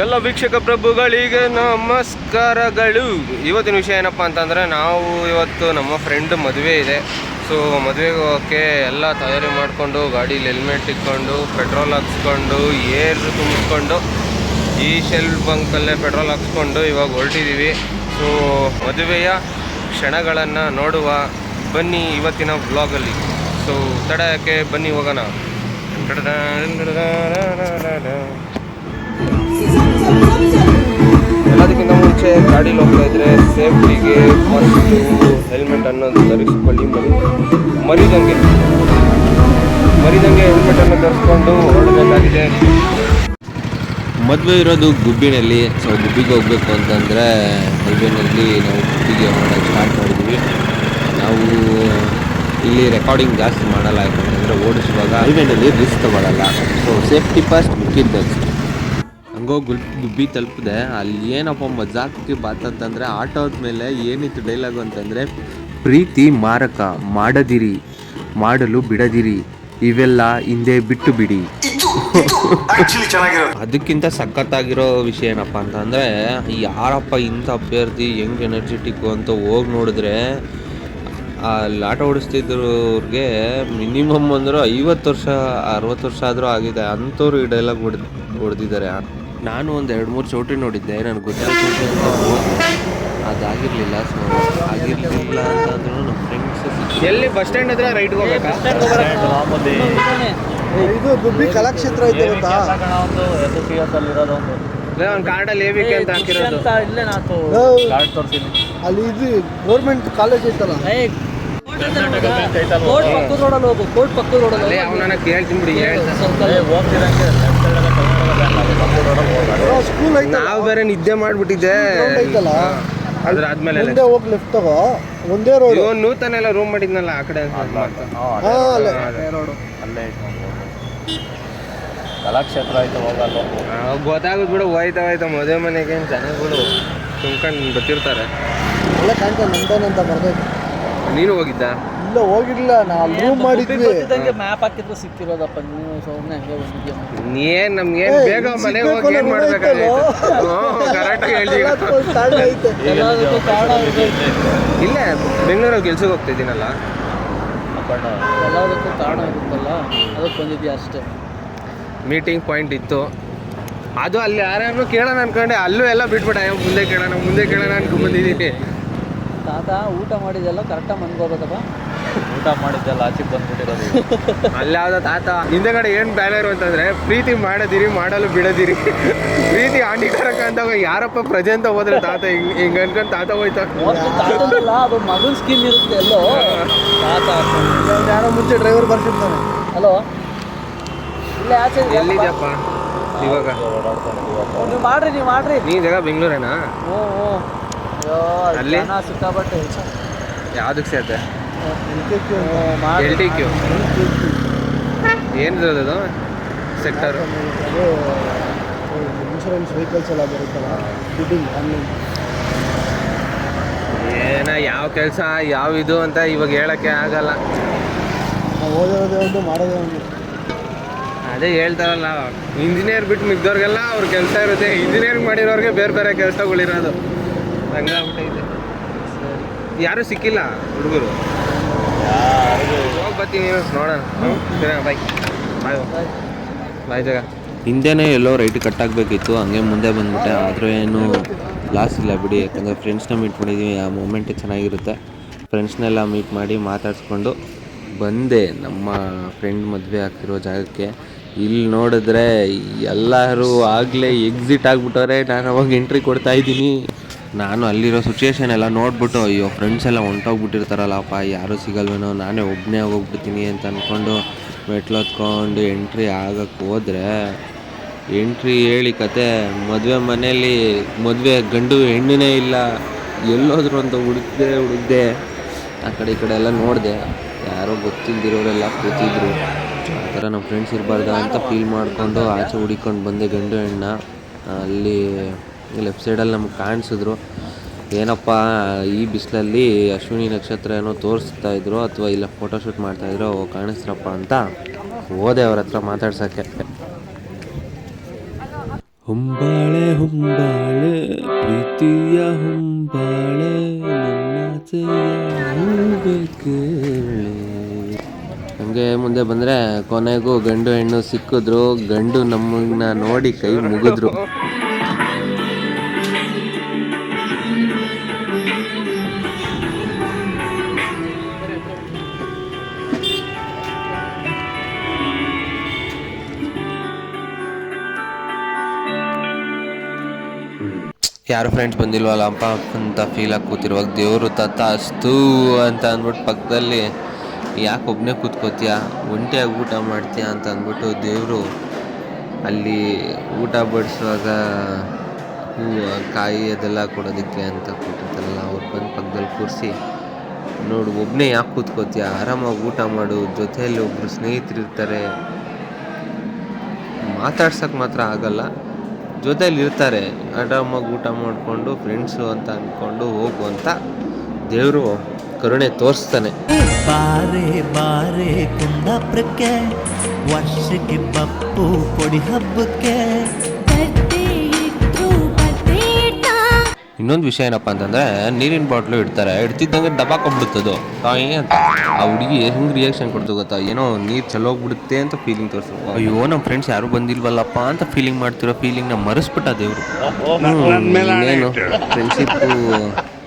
ಎಲ್ಲ ವೀಕ್ಷಕ ಪ್ರಭುಗಳಿಗೆ ನಮಸ್ಕಾರಗಳು. ಇವತ್ತಿನ ವಿಷಯ ಏನಪ್ಪ ಅಂತಂದರೆ, ನಾವು ಇವತ್ತು ನಮ್ಮ ಫ್ರೆಂಡ್ ಮದುವೆ ಇದೆ. ಸೊ ಮದುವೆಗೆ ಹೋಗೋಕ್ಕೆ ಎಲ್ಲ ತಯಾರಿ ಮಾಡಿಕೊಂಡು, ಗಾಡೀಲಿ ಹೆಲ್ಮೆಟ್ ಇಟ್ಕೊಂಡು ಪೆಟ್ರೋಲ್ ಹಾಕ್ಸ್ಕೊಂಡು ಏರ್ ತುಂಬಿಸ್ಕೊಂಡು, ಈ ಶೆಲ್ ಬಂಕಲ್ಲೇ ಪೆಟ್ರೋಲ್ ಹಾಕ್ಸ್ಕೊಂಡು ಇವಾಗ ಹೊರಟಿದ್ದೀವಿ ಸೊ ಮದುವೆಯ ಕ್ಷಣಗಳನ್ನು ನೋಡುವ, ಬನ್ನಿ ಇವತ್ತಿನ ವ್ಲಾಗಲ್ಲಿ ಸೊ ತಡ ಯಾಕೆ? ಬನ್ನಿ ಹೋಗೋಣ. ಮುಂಚೆ ಗಾಡೀಲಿ ಹೋಗ್ತಾ ಇದ್ರೆ ಸೇಫ್ಟಿಗೆ ಫಸ್ಟು ಹೆಲ್ಮೆಟ್ ಅನ್ನೋದು ಧರಿಸ್ಕೊಳ್ಳಿ. ಮರಿ ಮರಿದಂಗೆ ಮರಿದಂಗೆ ಹೆಲ್ಮೆಟನ್ನು ಧರಿಸ್ಕೊಂಡು ಹೊರಡಬೇಕಾಗಿದೆ. ಮದುವೆ ಇರೋದು ಗುಬ್ಬಿನಲ್ಲಿ. ಸೊ ಗುಬ್ಬಿಗೆ ಹೋಗ್ಬೇಕು ಅಂತಂದರೆ ಹೈವೇನಲ್ಲಿ ನಾವು ಗುಬ್ಬಿಗೆ ಹೊರಡೋಕ್ಕೆ ಸ್ಟಾರ್ಟ್ ಮಾಡಿದ್ವಿ. ನಾವು ಇಲ್ಲಿ ರೆಕಾರ್ಡಿಂಗ್ ಜಾಸ್ತಿ ಮಾಡಲ್ಲ ಯಾಕಂತಂದರೆ ಓಡಿಸುವಾಗ ಹೈವೇನಲ್ಲಿ ರಿಸ್ಕ್ ತಗೊಳ್ಳಲ್ಲ ಸೊ ಸೇಫ್ಟಿ ಫಸ್ಟ್ ಮುಖ್ಯದ ಹಂಗೋ ಗುಲ್ ಗುಬ್ಬಿ ತಲುಪಿದೆ. ಅಲ್ಲಿ ಏನಪ್ಪ ಮಜಾಕಿ ಬಾತಂತಂದರೆ ಆಟೋದ ಮೇಲೆ ಏನಿತ್ತು ಡೈಲಾಗು ಅಂತಂದರೆ ಪ್ರೀತಿ ಮಾರಕ ಮಾಡದಿರಿ ಮಾಡಲು ಬಿಡದಿರಿ ಇವೆಲ್ಲ ಹಿಂದೆ ಬಿಟ್ಟು ಬಿಡಿ. ಅದಕ್ಕಿಂತ ಸಖತ್ತಾಗಿರೋ ವಿಷಯ ಏನಪ್ಪ ಅಂತಂದರೆ ಯಾರಪ್ಪ ಇಂಥ ಅಭ್ಯರ್ಥಿ ಹೆಂಗ್ ಎನರ್ಜೆಟಿಕ್ಕು ಅಂತ ಹೋಗಿ ನೋಡಿದ್ರೆ ಅಲ್ಲಿ ಆಟ ಓಡಿಸ್ತಿದ್ದವ್ರಿಗೆ ಮಿನಿಮಮ್ ಅಂದ್ರೆ ಐವತ್ತು ವರ್ಷ ಅರವತ್ತು ವರ್ಷ ಆದರೂ ಆಗಿದೆ. ಅಂಥವ್ರು ಈ ಡೈಲಾಗ್ ಹೊಡೆದು ಹೊಡೆದಿದ್ದಾರೆ. ನಾನು ಒಂದು ಎರಡು ಮೂರು ಚೌಟ್ರಿ ನೋಡಿದ್ದೆ ನನಗೆ ಗೊತ್ತಾಯ್ತು ಅಂತ ಹೋದೆ ಅದಾಗಿರಲಿಲ್ಲ ಸೊ ಆಗಿರಲಿಲ್ಲ ಅಂತಂದ್ರೂ ನಮ್ಮ ಫ್ರೆಂಡ್ಸ್ ಎಲ್ಲಿ ಬಸ್ ಸ್ಟ್ಯಾಂಡ್ ಹತ್ರ ರೈಟ್ ಹೋಗ್ಬೇಕಾ? ಇದು ಗುಬ್ಬಿ ಕಲಾಕ್ಷೇತ್ರ ಐತೆ ಗೊತ್ತಾ? ಒಂದು ಎಸ್ ಎಸ್ ಎಸ್ ಅಲ್ಲಿರೋದು ಒಂದು. ಒಂದು ಕಾರ್ಡಲ್ಲಿ ಎ ಅಂತ ಹಾಕಿರೋದು. ಅಂತ ಇಲ್ಲೇ ಕಾರ್ಡ್ ಅಲ್ಲಿ ಇದು ಗೌರ್ಮೆಂಟ್ ಕಾಲೇಜ್ ಐತಲ್ಲ? ಕೋರ್ಟ್ ಪಕ್ಕದ ರೋಡಲ್ಲಿ ಹೋಗು. ಕೋರ್ಟ್ ಪಕ್ಕದ ಅಲ್ಲೇ ರೋಡಲ್ಲಿ ಅವನನ್ನ ಕೇಳ್ತೀನಿ ಬಿಡಿ ಹೇಳ್ತಾರೆ ಹೋಗ್ತಿರಂಗೆ ಸ್ಕೂಲ್ ನಾವು ಬೇರೆ ನಿದ್ದೆ ಮಾಡ್ಬಿಟ್ಟಿದ್ದೆ. ಐತಲ್ಲ. ಅದ್ರ ಆದ್ಮೇಲೆ ಮುಂದೆ ಹೋಗಿ ಲೆಫ್ಟ್ ತಗೋ. ಒಂದೇ ರೋಡ್ ಇವನ್ ನೂತನ ಎಲ್ಲ ರೂಮ್ ಮಾಡಿದ್ನಲ್ಲ ಆ ಕಡೆ ಅಂತ. ಹಾ ಅಲ್ಲೇ. ಅಲ್ಲೇ ಕಲಾಕ್ಷೇತ್ರ ಆಯ್ತು ಹೋಗಲ್ಲ ಗೊತ್ತಾಗುತ್ತೆ ಬಿಡು ಹೋಯ್ತಾ ಹೋಯ್ತಾ ಮದುವೆ ಮನೆಗೆ ಜನಗಳು ತುಂಬ್ಕೊಂಡು ಬರ್ತಿರ್ತಾರೆ. ಅಲ್ಲೇ ಕಾಣ್ತಾ ನಂದನ್ ಅಂತ ಬರ್ದೈತೆ ನೀನು ಹೋಗಿದ್ದ? ಇಲ್ಲ ಹೋಗಿರ್ಲಿಲ್ಲ ನಾವು ರೂಮ್ ಮಾಡಿದ್ವಿ. ಮ್ಯಾಪ್ ಹಾಕಿದ್ರೆ ಸಿಕ್ಕಿರೋದಪ್ಪ ನೀವು ಸುಮ್ಮನೆ ಹಂಗೆ ಬಂದಿದ್ಯಾ? ಏನ್ ನಮ್ಗೆ ಏನ್ ಬೇಗ ಇಲ್ಲಿ ಮನೆಗೆ ಹೋಗಿ ಏನ್ ಮಾಡ್ಬೇಕಾಗೈತೆ ಇಲ್ಲೇ ಬೆಂಗಳೂರಲ್ಲಿ ಕೆಲ್ಸಕ್ಕೆ ಹೋಗ್ತಿದ್ದೀನಲ್ಲ. ಅಪ್ಪಣ್ಣ ಎಲ್ಲದಕ್ಕೂ ಕಾರಣ ಇರುತ್ತಲ್ಲ ಅದಕ್ಕೆ ಬಂದಿದ್ಯಾ ಅಷ್ಟೇ? ಮೀಟಿಂಗ್ ಪಾಯಿಂಟ್ ಇತ್ತು. ಅದು ಅಲ್ಲಿ ಯಾರ್ಯಾರು ಕೇಳೋಣ ಅನ್ಕೊಂಡೆ ಅಲ್ಲೂ ಎಲ್ಲ ಬಿಟ್ಬಿಟ್ಟೆ ಮುಂದೆ ಕೇಳೋಣ ಮುಂದೆ ಕೇಳೋಣ ಅನ್ಕೊಂಡ್ ಬಂದಿದ್ದೀನಿ. ತಾತ ಊಟ ಮಾಡಿದೆಲ್ಲ ಕರೆಕ್ಟಾಗಿ ಮನ್ಕೋಬೇಕಪ್ಪ ಊಟ ಮಾಡಿದ್ದೆಲ್ಲ ಆಚೆ ಬಂದ್ಬಿಟ್ಟಿರೋದು ಅಲ್ಲಿ ಯಾವ್ದ ತಾತ. ಹಿಂದೆಗಡೆ ಏನ್ ಬ್ಯಾನರ್ ಅಂತಂದ್ರೆ ಪ್ರೀತಿ ಮಾಡದಿರಿ ಮಾಡಲು ಬಿಡದಿರಿ. ಪ್ರೀತಿ ಹಾನಿಕಾರಕ ಅಂತ ಯಾರಪ್ಪ ಪ್ರಜೆ ಅಂತ ಹೋದ್ರೆ ತಾತ ಹಿಂಗ್ ಹಿಂಗ್ ಅನ್ಕೊಂಡ್ ತಾತ ಹೋಯ್ತಾ? ಅದು ಮಗನ್ ಸ್ಕೀಮ್ ಇರುತ್ತೆ ಎಲ್ಲೋ. ತಾತ ಯಾರೋ ಮುಂಚೆ ಡ್ರೈವರ್ ಬರ್ತಿರ್ತಾನೆ ಹಲೋ? ಇಲ್ಲೇ ಆಚೆ. ಎಲ್ಲಿದ್ಯಪ್ಪ? ಇವಾಗ? ನೀವು ಮಾಡ್ರಿ ನೀವು ಮಾಡ್ರಿ. ನೀ ಜಾಗ ಬೆಂಗಳೂರೇನಾ? ಹ್ಞೂ ಹ್ಞೂ ಅಯ್ಯೋ ಅಲ್ಲಿ? ಸಿಕ್ಕಾಪಟ್ಟೆ. ಯಾವ್ದಕ್ಕೆ ಸೇರ್ತೆ ಎಲ್ ಟಿ ಕ್ಯೂ. ಏನಿರೋದು ಅದು? ಸೆಕ್ಟರ್. ಅದು ಇನ್ಶೂರೆನ್ಸ್ ವೆಹಿಕಲ್ಸ್ ಎಲ್ಲ ಬರುತ್ತಲ್ಲ ಬಿಡ್ಡಿಂಗ್ ಆನ್ಲೈನ್ ಏನ ಯಾವ ಕೆಲಸ ಯಾವ ಇದು ಅಂತ ಇವಾಗ ಹೇಳಕ್ಕೆ ಆಗಲ್ಲ. ನಾವು ಓದಿರೋದೇ ಒಂದು ಮಾಡೋದೇ ಒಂದು. ಅದೇ ಹೇಳ್ತಾರಲ್ಲ ಇಂಜಿನಿಯರ್ ಬಿಟ್ಟು ಮಿಗ್ದವ್ರಿಗೆಲ್ಲ ಅವ್ರ ಕೆಲಸ ಇರುತ್ತೆ. ಇಂಜಿನಿಯರಿಂಗ್ ಮಾಡಿರೋರಿಗೆ ಬೇರೆ ಬೇರೆ ಕೆಲಸಗಳಿರೋದು. ಹಂಗಾಗ್ಬಿಟ್ಟೈತೆ. ಯಾರು ಸಿಕ್ಕಿಲ್ಲ ಹುಡುಗರು? ಬಾಯ್ ಜಾಗ. ಹಿಂದೆನೇ ಎಲ್ಲೋ ರೈಟ್ ಕಟ್ ಆಗಬೇಕಿತ್ತು, ಹಂಗೆ ಮುಂದೆ ಬಂದ್ಬಿಟ್ಟೆ. ಆದರೂ ಏನು ಲಾಸ್ ಇಲ್ಲ ಬಿಡಿ, ಯಾಕಂದರೆ ಫ್ರೆಂಡ್ಸ್ನ ಮೀಟ್ ಮಾಡಿದ್ದೀವಿ ಆ ಮೂಮೆಂಟೇ ಚೆನ್ನಾಗಿರುತ್ತೆ. ಫ್ರೆಂಡ್ಸ್ನೆಲ್ಲ ಮೀಟ್ ಮಾಡಿ ಮಾತಾಡಿಸ್ಕೊಂಡು ಬಂದೆ ನಮ್ಮ ಫ್ರೆಂಡ್ ಮದುವೆ ಆಗ್ತಿರೋ ಜಾಗಕ್ಕೆ. ಇಲ್ಲಿ ನೋಡಿದ್ರೆ ಎಲ್ಲರೂ ಆಗಲೇ ಎಕ್ಸಿಟ್ ಆಗಿಬಿಟ್ಟವ್ರೆ. ನಾನು ಅವಾಗ ಎಂಟ್ರಿ ಕೊಡ್ತಾ ಇದ್ದೀನಿ. ನಾನು ಅಲ್ಲಿರೋ ಸಿಚುವೇಶನ್ ಎಲ್ಲ ನೋಡ್ಬಿಟ್ಟು, ಅಯ್ಯೋ ಫ್ರೆಂಡ್ಸ್ ಎಲ್ಲ ಹೊಂಟೋಗ್ಬಿಟ್ಟಿರ್ತಾರಲ್ಲಪ್ಪ ಯಾರೂ ಸಿಗಲ್ವೇನೋ, ನಾನೇ ಒಬ್ಬನೇ ಹೋಗ್ಬಿಡ್ತೀನಿ ಅಂತ ಅಂದ್ಕೊಂಡು ಮೆಟ್ಲು ಹತ್ಕೊಂಡು ಎಂಟ್ರಿ ಆಗಕ್ಕೆ ಹೋದ್ರೆ ಎಂಟ್ರಿ ಹೇಳಿ ಕತೆ, ಮದುವೆ ಮನೆಯಲ್ಲಿ, ಮದುವೆ ಗಂಡು ಹೆಣ್ಣನೇ ಇಲ್ಲ, ಎಲ್ಲೋದ್ರು ಅಂತ ಹುಡುಕ್ದೆ ಹುಡುಕ್ದೆ. ಆ ಕಡೆ ಈ ಕಡೆ ಎಲ್ಲ ನೋಡಿದೆ, ಯಾರೋ ಗೊತ್ತಿಲ್ದಿರೋರೆಲ್ಲ ಕೂತಿದ್ರು. ಆ ಥರ ನಮ್ಮ ಫ್ರೆಂಡ್ಸ್ ಇರಬಾರ್ದ ಅಂತ ಫೀಲ್ ಮಾಡಿಕೊಂಡು ಆಚೆ ಹುಡಿಕೊಂಡು ಬಂದೆ ಗಂಡು ಹೆಣ್ಣ. ಅಲ್ಲಿ ಲೆಫ್ಟ್ ಸೈಡಲ್ಲಿ ನಮ್ಗೆ ಕಾಣಿಸಿದ್ರು. ಏನಪ್ಪ ಈ ಬಿಸಿಲಲ್ಲಿ ಅಶ್ವಿನಿ ನಕ್ಷತ್ರ ಏನೋ ತೋರಿಸ್ತಾ ಇದ್ರು ಅಥವಾ ಇಲ್ಲ ಫೋಟೋಶೂಟ್ ಮಾಡ್ತಾಯಿದ್ರು ಕಾಣಿಸ್ರಪ್ಪ ಅಂತ ಹೋದೆ ಅವ್ರ ಹತ್ರ ಮಾತಾಡ್ಸೋಕ್ಕೆ. ಹುಂಬಾಳೆ ಹುಂಬಾಳೆ ಪ್ರೀತಿಯ ಹುಂಬಾಳೆ ಹಂಗೆ ಮುಂದೆ ಬಂದರೆ ಕೊನೆಗೂ ಗಂಡು ಹೆಣ್ಣು ಸಿಕ್ಕಿದ್ರು ಗಂಡು ನಮ್ಮನ್ನ ನೋಡಿ ಕೈ ಮುಗಿದ್ರು. ಯಾರು ಫ್ರೆಂಡ್ಸ್ ಬಂದಿಲ್ವಲ್ಲಪ್ಪ ಅಂತ ಫೀಲ್ ಆಗಿ ಕೂತಿರುವಾಗ ದೇವರು ತತ್ತ ಅಸ್ತು ಅಂತ ಅಂದ್ಬಿಟ್ಟು ಪಕ್ಕದಲ್ಲಿ, ಯಾಕೆ ಒಬ್ಬನೇ ಕೂತ್ಕೋತೀಯ? ಒಂಟಿಯಾಗಿ ಊಟ ಮಾಡ್ತೀಯ? ಅಂತ ಅಂದ್ಬಿಟ್ಟು ದೇವರು ಅಲ್ಲಿ ಊಟ ಬಡಿಸುವಾಗ ಹೂವು ಕಾಯಿ ಅದೆಲ್ಲ ಕೊಡೋದಕ್ಕೆ ಅಂತ ಕೊಟ್ಟಿರ್ತಾರಲ್ಲ ಅವ್ರು ಬಂದು ಪಕ್ಕದಲ್ಲಿ ಕೂರಿಸಿ, ನೋಡು ಒಬ್ಬನೇ ಯಾಕೆ ಕೂತ್ಕೋತೀಯ? ಆರಾಮಾಗಿ ಊಟ ಮಾಡು, ಜೊತೆಯಲ್ಲಿ ಒಬ್ಬರು ಸ್ನೇಹಿತರಿರ್ತಾರೆ. ಮಾತಾಡ್ಸೋಕ್ಕೆ ಮಾತ್ರ ಆಗಲ್ಲ. ಜೊತೆಲಿ ಇರ್ತಾರೆ ಆರಾಮಾಗಿ ಊಟ ಮಾಡಿಕೊಂಡು ಫ್ರೆಂಡ್ಸು ಅಂತ ಅಂದ್ಕೊಂಡು ಹೋಗು ಅಂತ ದೇವರು ಕರುಣೆ ತೋರಿಸ್ತಾನೆ. ಬಾರೆ ಬಾರೆ ಕುಂದಾಪುರಕ್ಕೆ, ವರ್ಷಕ್ಕೆ ಬಪ್ಪು ಕೊಡಿ ಹಬ್ಬಕ್ಕೆ. ಇನ್ನೊಂದು ವಿಷಯ ಏನಪ್ಪ ಅಂತಂದ್ರೆ, ನೀರಿನ ಬಾಟ್ಲು ಇಡ್ತಾರೆ. ಇಡ್ತಿದ್ದಂಗೆ ದಬಾಕೊಂಡ್ಬಿಡುತ್ತದು ತಾಯಿ ಅಂತ. ಆ ಹುಡುಗಿ ಹೆಂಗ್ ರಿಯಾಕ್ಷನ್ ಕೊಡ್ತು ಗೊತ್ತಾ? ಏನೋ ನೀರು ಹೋಗ್ಬಿಡುತ್ತೆ ಅಂತ ಫೀಲಿಂಗ್ ತೋರಿಸು. ಅಯ್ಯೋ ನಮ್ಮ ಫ್ರೆಂಡ್ಸ್ ಯಾರು ಬಂದಿಲ್ವಲ್ಲಪ್ಪ ಅಂತ ಫೀಲಿಂಗ್ ಮಾಡ್ತಿರೋ ಫೀಲಿಂಗ್ನ ಮರೆಸ್ಬಿಟ್ಟ ದೇವರು. ಏನು ಫ್ರೆಂಡ್ಶಿಪ್ಪು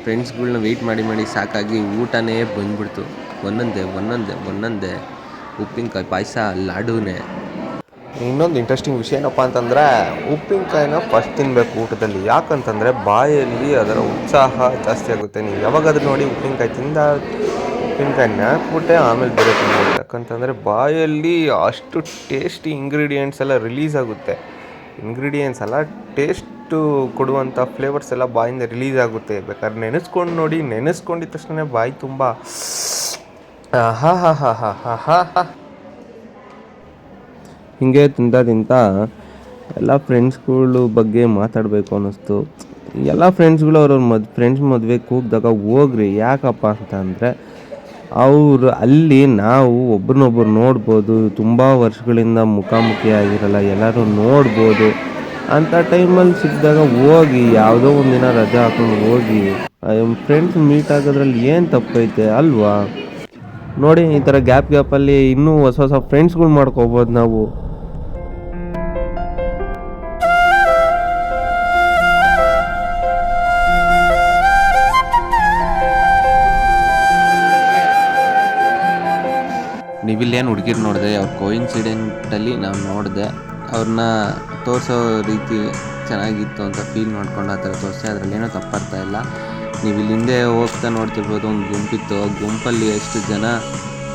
ಫ್ರೆಂಡ್ಸ್ಗಳ್ನ ವೆಯ್ಟ್ ಮಾಡಿ ಮಾಡಿ ಸಾಕಾಗಿ ಊಟನೇ ಬಂದ್ಬಿಡ್ತು. ಒಂದೊಂದೇ ಒಂದೊಂದೇ ಒಂದೊಂದೇ. ಉಪ್ಪಿನಕಾಯಿ ಪಾಯಸ, ಲಾಡುನೇ. ಇನ್ನೊಂದು ಇಂಟ್ರೆಸ್ಟಿಂಗ್ ವಿಷಯ ಏನಪ್ಪ ಅಂತಂದರೆ ಉಪ್ಪಿನಕಾಯಿನ ಫಸ್ಟ್ ತಿನ್ನಬೇಕು ಊಟದಲ್ಲಿ. ಯಾಕಂತಂದರೆ ಬಾಯಲ್ಲಿ ಅದರ ಉತ್ಸಾಹ ಜಾಸ್ತಿ ಆಗುತ್ತೆ. ನೀವು ಯಾವಾಗಾದ್ರೂ ನೋಡಿ ಉಪ್ಪಿನಕಾಯಿ ತಿಂದ ಉಪ್ಪಿನಕಾಯಿನ ಹಾಕ್ಬಿಟ್ಟೆ ಆಮೇಲೆ ಬೇರೆ ತಿನ್ನೋದು ಯಾಕಂತಂದರೆ ಬಾಯಲ್ಲಿ ಅಷ್ಟು ಟೇಸ್ಟಿ ಇಂಗ್ರೀಡಿಯೆಂಟ್ಸ್ ಎಲ್ಲ ರಿಲೀಸ್ ಆಗುತ್ತೆ. ಇಂಗ್ರೀಡಿಯೆಂಟ್ಸ್ ಎಲ್ಲ ಟೇಸ್ಟು ಕೊಡುವಂಥ ಫ್ಲೇವರ್ಸ್ ಎಲ್ಲ ಬಾಯಿಂದ ರಿಲೀಸ್ ಆಗುತ್ತೆ. ಬೇಕಾದ್ರೆ ನೆನೆಸ್ಕೊಂಡು ನೋಡಿ, ನೆನೆಸ್ಕೊಂಡಿದ ತಕ್ಷಣ ಬಾಯಿ ತುಂಬ ಹಾ ಹಾ ಹಾ ಹಾ ಹಾ ಹಾ ಹಾ ಹಿಂಗೆ ತಿಂತ ತಿಂತ ಎಲ್ಲ ಫ್ರೆಂಡ್ಸ್ಗಳು ಬಗ್ಗೆ ಮಾತಾಡಬೇಕು ಅನ್ನಿಸ್ತು. ಎಲ್ಲ ಫ್ರೆಂಡ್ಸ್ಗಳು ಅವ್ರವ್ರ ಮದ್ ಫ್ರೆಂಡ್ಸ್ ಮದುವೆ ಕೂಗ್ದಾಗ ಹೋಗ್ರಿ, ಯಾಕಪ್ಪ ಅಂತ ಅಂದರೆ ಅವರು ಅಲ್ಲಿ ನಾವು ಒಬ್ರನ್ನೊಬ್ರು ನೋಡ್ಬೋದು, ತುಂಬ ವರ್ಷಗಳಿಂದ ಮುಖಾಮುಖಿ ಆಗಿರಲ್ಲ, ಎಲ್ಲರೂ ನೋಡ್ಬೋದು. ಅಂಥ ಟೈಮಲ್ಲಿ ಸಿಕ್ಕಿದಾಗ ಹೋಗಿ, ಯಾವುದೋ ಒಂದಿನ ರಜೆ ಹಾಕೊಂಡು ಹೋಗಿ ಫ್ರೆಂಡ್ಸ್ ಮೀಟ್ ಆಗೋದ್ರಲ್ಲಿ ಏನು ತಪ್ಪೈತೆ ಅಲ್ವಾ? ನೋಡಿ ಈ ಥರ ಗ್ಯಾಪ್ ಗ್ಯಾಪಲ್ಲಿ ಇನ್ನೂ ಹೊಸ ಹೊಸ ಫ್ರೆಂಡ್ಸ್ಗಳು ಮಾಡ್ಕೋಬೋದು ನಾವು. ನೀವಿಲ್ಲೇನು ಹುಡುಗಿರು ನೋಡಿದೆ, ಅವ್ರ ಕೋಇನ್ಸಿಡೆಂಟಲ್ಲಿ ನಾವು ನೋಡಿದೆ ಅವ್ರನ್ನ ತೋರಿಸೋ ರೀತಿ ಚೆನ್ನಾಗಿತ್ತು ಅಂತ ಫೀಲ್ ಮಾಡ್ಕೊಂಡು ಆ ಥರ ತೋರಿಸಿ ಅದರಲ್ಲಿ ಏನೋ ತಪ್ಪಾಗ್ತಾ ಇಲ್ಲ. ನೀವು ಇಲ್ಲಿ ಹಿಂದೆ ಹೋಗ್ತಾ ನೋಡ್ತಿರ್ಬೋದು, ಒಂದು ಗುಂಪಿತ್ತು. ಗುಂಪಲ್ಲಿ ಎಷ್ಟು ಜನ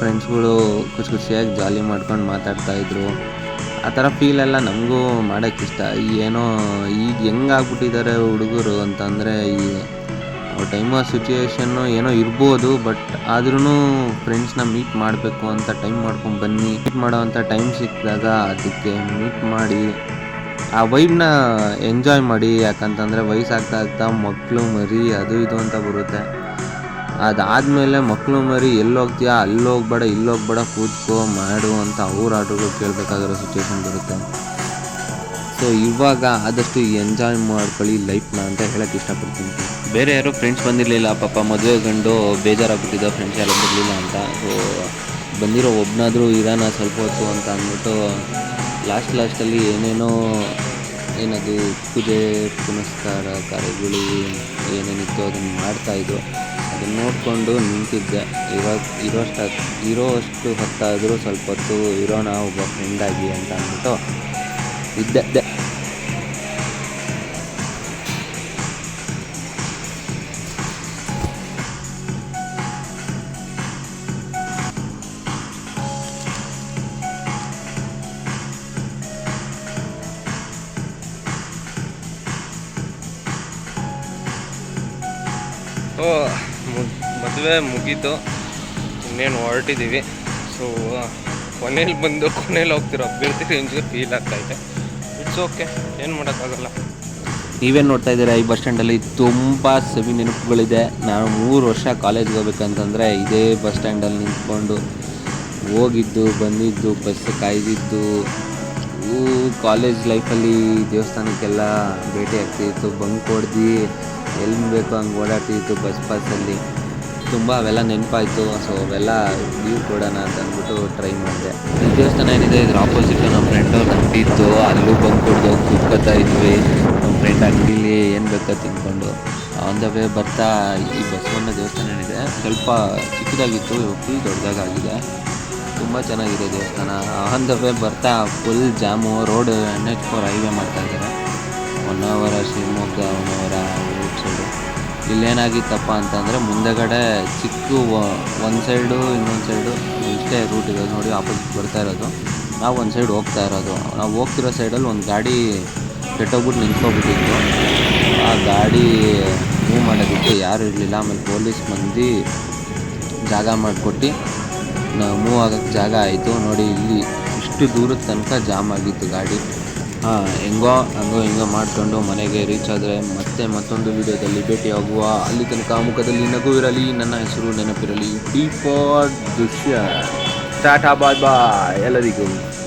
ಫ್ರೆಂಡ್ಸ್ಗಳು ಖುಷಿ ಖುಷಿಯಾಗಿ ಜಾಲಿ ಮಾಡ್ಕೊಂಡು ಮಾತಾಡ್ತಾ ಇದ್ರು. ಆ ಥರ ಫೀಲ್ ಎಲ್ಲ ನಮಗೂ ಮಾಡೋಕ್ಕಿಷ್ಟ ಏನೋ ಈಗ ಹೆಂಗಾಗ್ಬಿಟ್ಟಿದ್ದಾರೆ ಹುಡುಗರು ಅಂತಂದರೆ, ಈ ಟೈಮ್ ಸಿಚುಯೇಷನ್ನು ಏನೋ ಇರ್ಬೋದು ಬಟ್ ಆದ್ರೂ ಫ್ರೆಂಡ್ಸ್ನ ಮೀಟ್ ಮಾಡಬೇಕು ಅಂತ ಟೈಮ್ ಮಾಡ್ಕೊಂಡು ಬನ್ನಿ. ಮೀಟ್ ಮಾಡೋವಂಥ ಟೈಮ್ ಸಿಕ್ಕಿದಾಗ ಅದಕ್ಕೆ ಮೀಟ್ ಮಾಡಿ, ಆ ವೈಬ್ನ ಎಂಜಾಯ್ ಮಾಡಿ. ಯಾಕಂತಂದರೆ ವಯಸ್ಸಾಗ್ತಾ ಆಗ್ತಾ ಮಕ್ಕಳು ಮರಿ, ಅದು ಇದು ಅಂತ ಬರುತ್ತೆ. ಅದಾದಮೇಲೆ ಮಕ್ಕಳು ಮರಿ ಎಲ್ಲಿ ಹೋಗ್ತೀಯಾ ಅಲ್ಲಿ ಹೋಗ್ಬೇಡ ಇಲ್ಲಿ ಹೋಗ್ಬೇಡ ಕೂತ್ಕೋ, ಮಾಡು ಅಂತ ಅವ್ರ ಆರ್ಡ್ರುಗಳು ಕೇಳಬೇಕಾಗಿರೋ ಸಿಚುವೇಶನ್ ಬರುತ್ತೆ. ಸೊ ಇವಾಗ ಆದಷ್ಟು ಎಂಜಾಯ್ ಮಾಡ್ಕೊಳ್ಳಿ ಲೈಫ್ನ ಅಂತ ಹೇಳಕ್ಕೆ ಇಷ್ಟಪಡ್ತೀನಿ. ಬೇರೆ ಯಾರು ಫ್ರೆಂಡ್ಸ್ ಬಂದಿರಲಿಲ್ಲ, ಪಾಪ ಮದುವೆ ಗಂಡು ಬೇಜಾರಾಗ್ಬಿಟ್ಟಿದ್ದ ಫ್ರೆಂಡ್ಸ್ ಯಾರು ಬರಲಿಲ್ಲ ಅಂತ. ಸೊ ಬಂದಿರೋ ಒಬ್ಬನಾದರೂ ಇರೋಣ ಸ್ವಲ್ಪ ಹೊತ್ತು ಅಂತ ಅಂದ್ಬಿಟ್ಟು ಲಾಸ್ಟ್ ಲಾಸ್ಟಲ್ಲಿ ಏನೇನೋ ಏನದು ಪೂಜೆ, ಪುನಸ್ಕಾರ, ಕಾರ್ಯಗಳು ಏನೇನಿತ್ತು ಅದನ್ನು ಮಾಡ್ತಾಯಿದ್ರು ಅದನ್ನು ನೋಡಿಕೊಂಡು ನಿಂತಿದ್ದೆ. ಇರೋ ಇರೋಷ್ಟು ಇರೋಷ್ಟು ಹೊತ್ತಾದರೂ ಸ್ವಲ್ಪ ಹೊತ್ತು ಇರೋಣ, ಒಬ್ಬ ಫ್ರೆಂಡಾಗಿ ಅಂತ ಅಂದ್ಬಿಟ್ಟು ಇದ್ದೆ ಇದ್ದೆ ಓ ಮದುವೆ ಮುಗೀತು ಇನ್ನೇನು ಹೊರಟಿದ್ದೀವಿ. ಸೊ ಕೊನೆಯಲ್ಲಿ ಬಂದು ಕೊನೆಯಲ್ಲಿ ಹೋಗ್ತಿರೋ? ಅಭ್ಯರ್ಥಿ ರೇಂಜ್ಗೆ ಫೀಲ್ ಆಗ್ತಾಯಿದೆ ಓಕೆ ಏನು ಮಾಡೋಕ್ಕಾಗಲ್ಲ. ನೀವೇನು ನೋಡ್ತಾ ಇದ್ದೀರಾ? ಈ ಬಸ್ ಸ್ಟ್ಯಾಂಡಲ್ಲಿ ತುಂಬ ಸವಿ ನೆನಪುಗಳಿದೆ. ನಾನು ಮೂರು ವರ್ಷ ಕಾಲೇಜ್ಗೆ ಹೋಗ್ಬೇಕಂತಂದರೆ ಇದೇ ಬಸ್ ಸ್ಟ್ಯಾಂಡಲ್ಲಿ ನಿಂತ್ಕೊಂಡು ಹೋಗಿದ್ದು, ಬಂದಿದ್ದು ಬಸ್ ಕಾಯ್ದಿದ್ದು ಕಾಲೇಜ್ ಲೈಫಲ್ಲಿ ದೇವಸ್ಥಾನಕ್ಕೆಲ್ಲ ಭೇಟಿ ಆಗ್ತಿತ್ತು. ಬಂಕ್ ಹೊಡೆದು ಎಲ್ಲಿ ಬೇಕೋ ಹಂಗೆ ಓಡಾಡ್ತಿತ್ತು ಬಸ್ ಪಾಸಲ್ಲಿ ತುಂಬ ಅವೆಲ್ಲ ನೆನಪಾಯಿತು ಸೊ ಅವೆಲ್ಲ ವ್ಯೂ ಕೊಡೋಣ ಅಂತ ಅಂದ್ಬಿಟ್ಟು ಟ್ರೈ ಮಾಡಿದೆ. ಈ ದೇವಸ್ಥಾನ ಏನಿದೆ, ಇದ್ರ ಆಪೋಸಿಟ್ ನಮ್ಮ ಫ್ರೆಂಡ್ ಅವ್ರ ಅಂಗಡಿ ಇತ್ತು, ಅಲ್ಲೂ ಬಂದು ಕುಡ್ದು ಕುತ್ಕೋತಾ ಇದ್ವಿ. ನಮ್ಮ ಫ್ರೆಂಡ್ ಅಂಗಡಿಲಿ ಏನು ಬೇಕೋ ತಿನ್ಕೊಂಡು ಆನ್ ದ ವೇ ಬರ್ತಾ ಈ ಬಸವಣ್ಣ ದೇವಸ್ಥಾನ ಏನಿದೆ, ಸ್ವಲ್ಪ ಚಿಕ್ಕದಾಗಿತ್ತು ಫುಲ್ ದೊಡ್ಡದಾಗಿದೆ. ತುಂಬ ಚೆನ್ನಾಗಿದೆ ದೇವಸ್ಥಾನ. ಆನ್ ದ ವೇ ಬರ್ತಾ full jam road N H four highway ಮಾಡ್ತಾ ಇದ್ದಾರೆ. ಶಿವಮೊಗ್ಗ ಹೊನ್ನಾವರ ರೋಡ್ ಸೈಡು ಇಲ್ಲೇನಾಗಿತ್ತಪ್ಪ ಅಂತಂದರೆ ಮುಂದೆಗಡೆ ಚಿಕ್ಕ ಒಂದು ಸೈಡು ಇನ್ನೊಂದು ಸೈಡು ಇಷ್ಟೇ ರೂಟ್ ಇದೆ. ನೋಡಿ ಆಪೋಸಿಟ್ ಬರ್ತಾ ಇರೋದು. ನಾವು ಒಂದು ಸೈಡ್ ಹೋಗ್ತಾ ಇರೋದು. ನಾವು ಹೋಗ್ತಿರೋ ಸೈಡಲ್ಲಿ ಒಂದು ಗಾಡಿ ಕೆಟ್ಟೋಗ್ಬಿಟ್ಟು ನಿಂತ್ಕೊಬಿಟ್ಟಿತ್ತು. ಆ ಗಾಡಿ ಮೂವ್ ಮಾಡೋದಕ್ಕೆ ಯಾರು ಇರಲಿಲ್ಲ. ಆಮೇಲೆ ಪೊಲೀಸ್ ಮಂದಿ ಜಾಗ ಮಾಡಿಕೊಟ್ಟು ಮೂವ್ ಆಗೋಕ್ಕೆ ಜಾಗ ಆಯಿತು. ನೋಡಿ, ಇಲ್ಲಿ ಇಷ್ಟು ದೂರದ ತನಕ ಜಾಮ್ ಆಗಿತ್ತು ಗಾಡಿ. ಹೆಂಗೋ ಹಂಗೋ ಹಿಂಗೋ ಮಾಡ್ಕೊಂಡು ಮನೆಗೆ ರೀಚ್ ಆದರೆ ಮತ್ತೆ ಮತ್ತೊಂದು ವೀಡಿಯೋದಲ್ಲಿ ಭೇಟಿಯಾಗುವ. ಅಲ್ಲಿ ತನಕ ಮುಖದಲ್ಲಿ ನಗುವಿರಲಿ, ನನ್ನ ಹೆಸರು ನೆನಪಿರಲಿ. ಡಿಫಾಲ್ಟ್ ದೃಶ್ಯ ಟಾಟಾ ಬಾಯ್ ಬಾಯ್ ಎಲ್ಲರಿಗೂ.